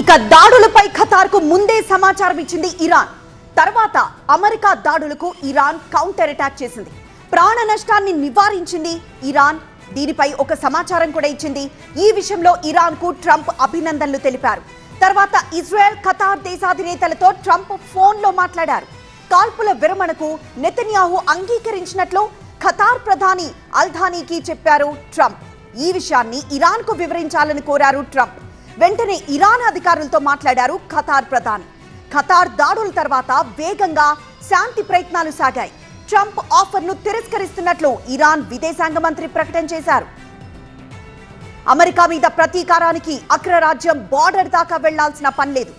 ఇక దాడులపై ఖతార్కు ముందే సమాచారం ఇచ్చింది ఇరాన్. తర్వాత అమెరికా దాడులకు ఇరాన్ కౌంటర్ అటాక్ చేసింది. ప్రాణ నష్టాన్ని నివారించింది ఇరాన్. దీనిపై ఒక సమాచారం కూడా ఇచ్చింది. ఈ విషయంలో ఇరాన్కు ట్రంప్ అభినందనలు తెలిపారు. తర్వాత ఇజ్రాయెల్ ఖతార్ దేశాధినేతలతో ట్రంప్ ఫోన్లో మాట్లాడారు. కాల్పుల విరమణకు నెతన్యాహు అంగీకరించినట్లు ఖతార్ ప్రధాని అల్ధానీకి చెప్పారు ట్రంప్. ఈ విషయాన్ని ఇరాన్కు వివరించాలని కోరారు ట్రంప్. వెంటనే ఇరాన్ అధికారులతో మాట్లాడారు ఖతార్ ప్రధాని. ఖతార్ దాడుల తర్వాత వేగంగా శాంతి ప్రయత్నాలు సాగాయి. ట్రంప్ ఆఫర్ను తిరస్కరిస్తున్నట్లు ఇరాన్ విదేశాంగ మంత్రి ప్రకటన చేశారు. అమెరికా మీద ప్రతీకారానికి అగ్రరాజ్యం బార్డర్ దాకా వెళ్ళాల్సిన పని లేదు.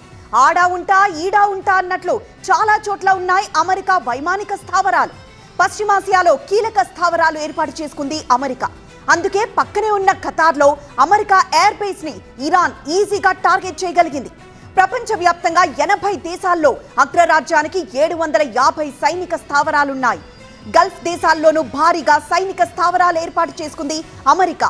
ఆడా ఉంటా ఈడా ఉంటా అన్నట్లు చాలా చోట్ల ఉన్నాయి అమెరికా వైమానిక స్థావరాలు. పశ్చిమాసియాలో కీలక స్థావరాలు ఏర్పాటు చేసుకుంది అమెరికా. అందుకే పక్కనే ఉన్న ఖతార్లో అమెరికా ఎయిర్ని ఇరాన్ ఈజీగా టార్గెట్ చేయగలిగింది. ప్రపంచవ్యాప్తంగా ఎనభై దేశాల్లో అగ్రరాజ్యానికి ఏడు వందల యాభై సైనిక స్థావరాలున్నాయి. గల్ఫ్ దేశాల్లోనూ భారీగా సైనిక స్థావరాలు ఏర్పాటు చేసుకుంది అమెరికా.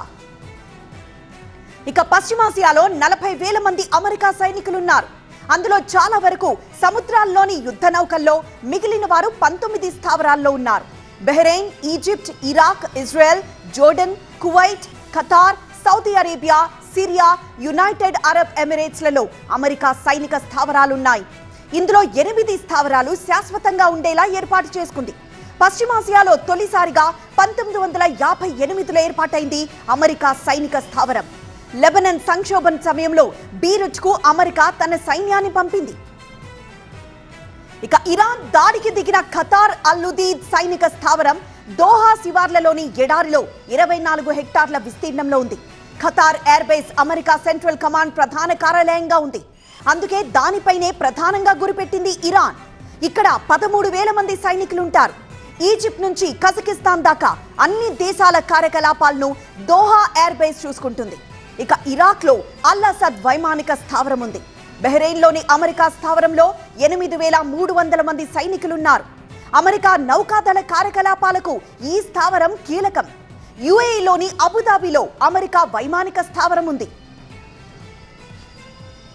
ఇక పశ్చిమాసియాలో నలభై వేల మంది అమెరికా సైనికులున్నారు. అందులో చాలా వరకు సముద్రాల్లోని యుద్ధ నౌకల్లో మిగిలిన వారు పంతొమ్మిది స్థావరాల్లో ఉన్నారు. Bahrain Egypt Iraq Israel Jordan Kuwait Qatar Saudi Arabia Syria United Arab ఎమిరేట్స్లలో America సైనిక స్థావరాలున్నాయి. ఇందులో ఎనిమిది స్థావరాలు శాశ్వతంగా ఉండేలా ఏర్పాటు చేసుకుంది. పశ్చిమాసియాలో తొలిసారిగా పంతొమ్మిది వందల యాభై ఎనిమిదిలో ఏర్పాటైంది అమెరికా సైనిక స్థావరం. లెబనన్ సంక్షోభం సమయంలో బీరుచ్కు అమెరికా తన సైన్యాన్ని పంపింది. ఇక ఇరాన్ దాడికి దిగిన ఖతార్ అల్లుదీద్ సైనిక స్థావరం దోహా శివార్లలోని ఎడారిలో ఇరవై నాలుగు హెక్టార్ల విస్తీర్ణంలో ఉంది. Qatar air base America central command ప్రధాన కార్యాలయంగా ఉంది. అందుకే దానిపైనే ప్రధానంగా గురిపెట్టింది ఇరాన్. ఇక్కడ పదమూడు వేల మంది సైనికులుంటారు. ఈజిప్ట్ నుంచి కజకిస్తాన్ దాకా అన్ని దేశాల కార్యకలాపాలను దోహా ఎయిర్ బేస్ చూసుకుంటుంది. ఇక ఇరాక్లో అల్ అసద్ వైమానిక స్థావరం ఉంది. బహ్రెయిన్లోని అమెరికా స్థావరంలో ఎనిమిది వేల మూడు వందల మంది సైనికులున్నారు. అమెరికా నౌకాదళ కార్యకలాపాలకు ఈ స్థావరం కీలకం. యుఏఈలోని అబుదాబిలో అమెరికా వైమానిక స్థావరం ఉంది.